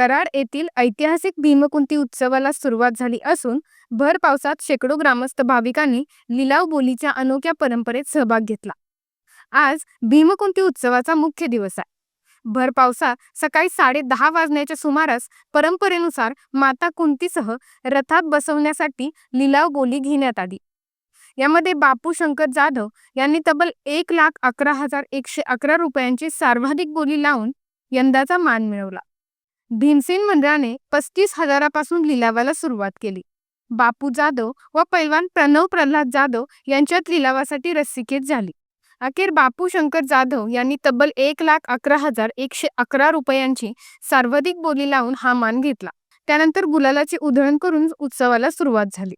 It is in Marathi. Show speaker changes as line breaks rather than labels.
कराड येथील ऐतिहासिक भीमकुंती उत्सवाला सुरुवात झाली असून भर पावसात शेकडो ग्रामस्थ भाविकांनी लिलाव बोलीच्या अनोख्या परंपरेत सहभाग घेतला. आज भीमकुंती उत्सवाचा मुख्य दिवस आहे. भर पावसात सकाळी साडे दहा वाजण्याच्या सुमारास परंपरेनुसार माता कुंतीसह रथात बसवण्यासाठी लिलाव बोली घेण्यात आली. यामध्ये बापू शंकर जाधव यांनी तब्बल एक लाख अकरा हजार एकशे अकरा रुपयांची सर्वाधिक बोली लावून यंदाचा मान मिळवला. भीमसेन मंडळाने पस्तीस हजारापासून लिलावाला सुरुवात केली. बापू जाधव व पैलवान प्रणव प्रल्हाद जाधव यांच्यात लिलावासाठी रस्सीखेच झाली. अखेर बापू शंकर जाधव यांनी तब्बल एक लाख अकरा हजार एकशे अकरा रुपयांची सर्वाधिक बोली लावून हा मान घेतला. त्यानंतर गुलालाची उधळण करून उत्सवाला सुरुवात झाली.